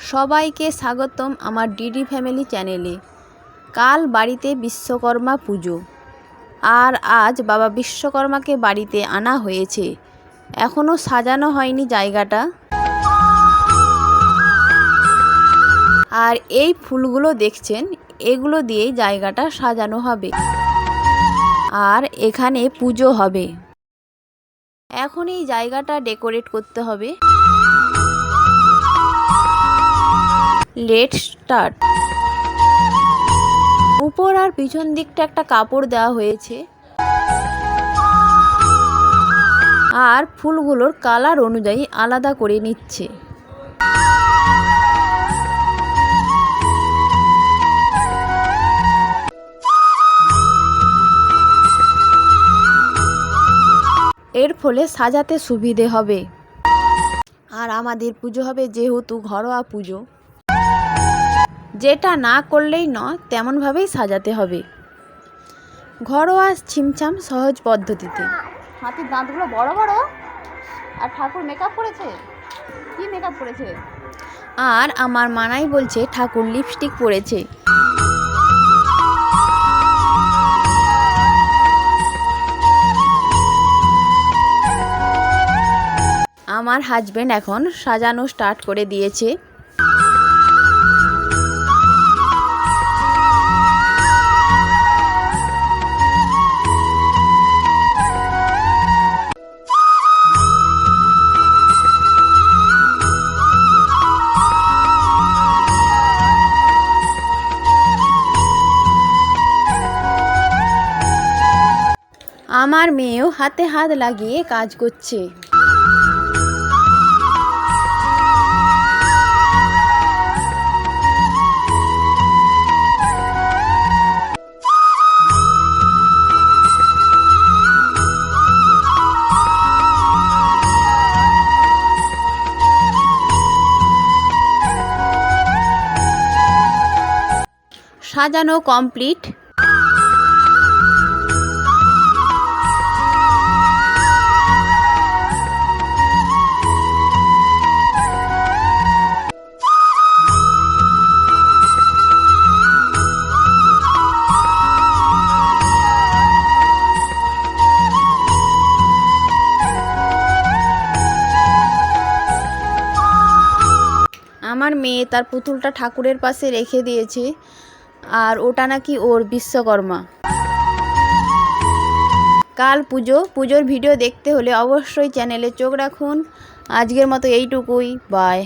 সবাইকে স্বাগতম আমার ডিডি ফ্যামিলি চ্যানেলে। কাল বাড়িতে বিশ্বকর্মা পুজো। আর আজ বাবা বিশ্বকর্মাকে বাড়িতে আনা হয়েছে। এখনও সাজানো হয়নি জায়গাটা। আর এই ফুলগুলো দেখছেন, এগুলো দিয়েই জায়গাটা সাজানো হবে। আর এখানে পুজো হবে। এখন এই জায়গাটা ডেকোরেট করতে হবে। Let start. উপর আর পিছন দিকটা একটা কাপড় দেওয়া হয়েছে। আর ফুলগুলোর কালার অনুযায়ী আলাদা করে নিচ্ছে। এর ফলে সাজাতে সুবিধে হবে। আর আমাদের পুজো হবে যেহেতু ঘরোয়া পুজো। যেটা না করলেই নয় তেমনভাবেই সাজাতে হবে। ঘরোয়া ছিমছাম সহজ পদ্ধতিতে। হাতির দাঁতগুলো বড় বড়। আর ঠাকুর মেকআপ করেছে? কি মেকআপ করেছে? আর আমার মানাই বলছে ঠাকুর লিপস্টিক পরেছে। আমার হাজবেন্ড এখন সাজানো স্টার্ট করে দিয়েছে। আমার মেয়েও হাতে হাত লাগিয়ে কাজ করছে। সাজানো কমপ্লিট। আমার মেয়ে তার পুতুলটা ঠাকুরের পাশে রেখে দিয়েছে, আর ওটা নাকি ওর বিশ্বকর্মা। কাল পুজো, পুজোর ভিডিও দেখতে হলে অবশ্যই চ্যানেলে চোখ রাখুন। আজকের মতো এইটুকুই বাই